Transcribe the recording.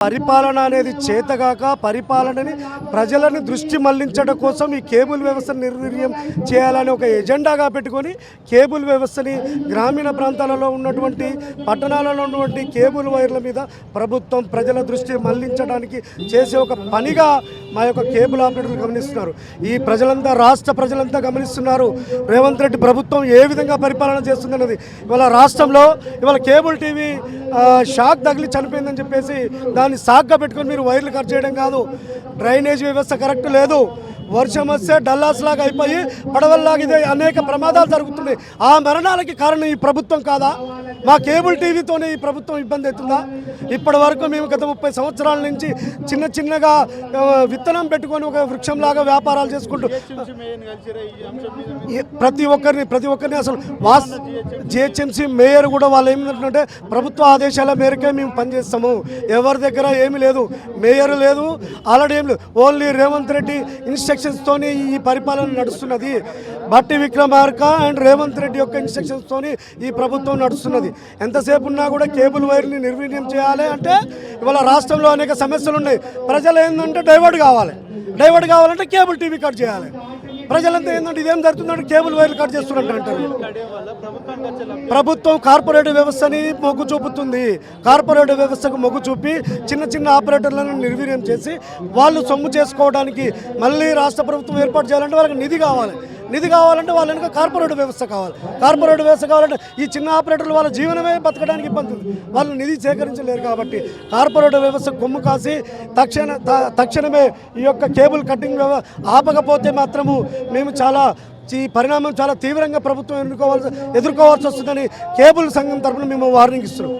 పరిపాలన అనేది చేతగాక పరిపాలనని ప్రజలను దృష్టి మళ్ళించడం కోసం ఈ కేబుల్ వ్యవస్థను నిర్వీర్యం చేయాలని ఒక ఎజెండాగా పెట్టుకొని కేబుల్ వ్యవస్థని గ్రామీణ ప్రాంతాలలో ఉన్నటువంటి పట్టణాలలో ఉన్నటువంటి కేబుల్ వైర్ల మీద ప్రభుత్వం ప్రజల దృష్టి మళ్ళించడానికి చేసే ఒక పనిగా మా యొక్క కేబుల్ ఆపరేటర్లు గమనిస్తున్నారు. ఈ ప్రజలంతా రాష్ట్ర ప్రజలంతా గమనిస్తున్నారు. రేవంత్ రెడ్డి ప్రభుత్వం ఏ విధంగా పరిపాలన చేస్తుందన్నది. ఇవాళ రాష్ట్రంలో ఇవాళ కేబుల్ టీవీ షాక్ తగిలి చనిపోయిందని చెప్పేసి దాన్ని సాగ్గా పెట్టుకొని మీరు వైర్లు కట్ చేయడం కాదు. డ్రైనేజ్ వ్యవస్థ కరెక్ట్ లేదు. వర్షం వస్తే డల్లాస్ లాగా అయిపోయి పడవల్లాగా ఇదే అనేక ప్రమాదాలు జరుగుతున్నాయి. ఆ మరణాలకి కారణం ఈ ప్రభుత్వం కాదా? మా కేబుల్ టీవీతోనే ఈ ప్రభుత్వం ఇబ్బంది అవుతుందా? ఇప్పటి వరకు మేము గత ముప్పై సంవత్సరాల నుంచి చిన్న చిన్నగా విత్తనం పెట్టుకొని ఒక వృక్షంలాగా వ్యాపారాలు చేసుకుంటూ ప్రతి ఒక్కరిని ప్రతి ఒక్కరిని అసలు వాస్ జిహెచ్ఎంసీ మేయర్ కూడా వాళ్ళు ఏమిటంటే ప్రభుత్వ ఆదేశాల మేరకే మేము పనిచేస్తాము. ఎవరి దగ్గర ఏమీ లేదు. మేయర్ లేదు ఆల్రెడీ ఏం లేదు. ఓన్లీ రేవంత్ రెడ్డి ఇన్స్ట్రక్షన్స్తోనే ఈ పరిపాలన నడుస్తున్నది. భట్టి విక్రమార్క అండ్ రేవంత్ రెడ్డి యొక్క ఇన్స్ట్రక్షన్స్తోని ఈ ప్రభుత్వం నడుస్తున్నది. ఎంతసేపు ఉన్నా కూడా కేబుల్ వైర్ని నిర్వీర్యం చేయాలి అంటే ఇవాళ రాష్ట్రంలో అనేక సమస్యలు ఉన్నాయి. ప్రజలు ఏంటంటే డైవర్ట్ కావాలి. డైవర్ట్ కావాలంటే కేబుల్ టీవీ కట్ చేయాలి. ప్రజలంతా ఏంటంటే ఇదేం జరుగుతుందంటే కేబుల్ వైర్లు కట్ చేస్తున్నట్టు అంటారు. ప్రభుత్వం కార్పొరేట్ వ్యవస్థని మొగ్గు చూపుతుంది. కార్పొరేట్ వ్యవస్థకు మొగ్గు చూపి చిన్న చిన్న ఆపరేటర్లను నిర్వీర్యం చేసి వాళ్ళు సొమ్ము చేసుకోవడానికి మళ్ళీ రాష్ట్ర ప్రభుత్వం ఏర్పాటు చేయాలంటే వాళ్ళకి నిధి కావాలి. నిధి కావాలంటే వాళ్ళ వెనుక కార్పొరేట్ వ్యవస్థ కావాలి. కార్పొరేట్ వ్యవస్థ కావాలంటే ఈ చిన్న ఆపరేటర్లు వాళ్ళ జీవనమే బతకడానికి ఇబ్బంది ఉంది. వాళ్ళు నిధి సేకరించలేరు కాబట్టి కార్పొరేట్ వ్యవస్థ కొమ్ము కాసి తక్షణ త- తక్షణమే ఈ యొక్క కేబుల్ కటింగ్ ఆపకపోతే మాత్రము మేము చాలా ఈ పరిణామం చాలా తీవ్రంగా ప్రభుత్వం ఎదుర్కోవాల్సి ఎదుర్కోవాల్సి వస్తుందని కేబుల్ సంఘం తరఫున మేము వార్నింగ్ ఇస్తున్నాం.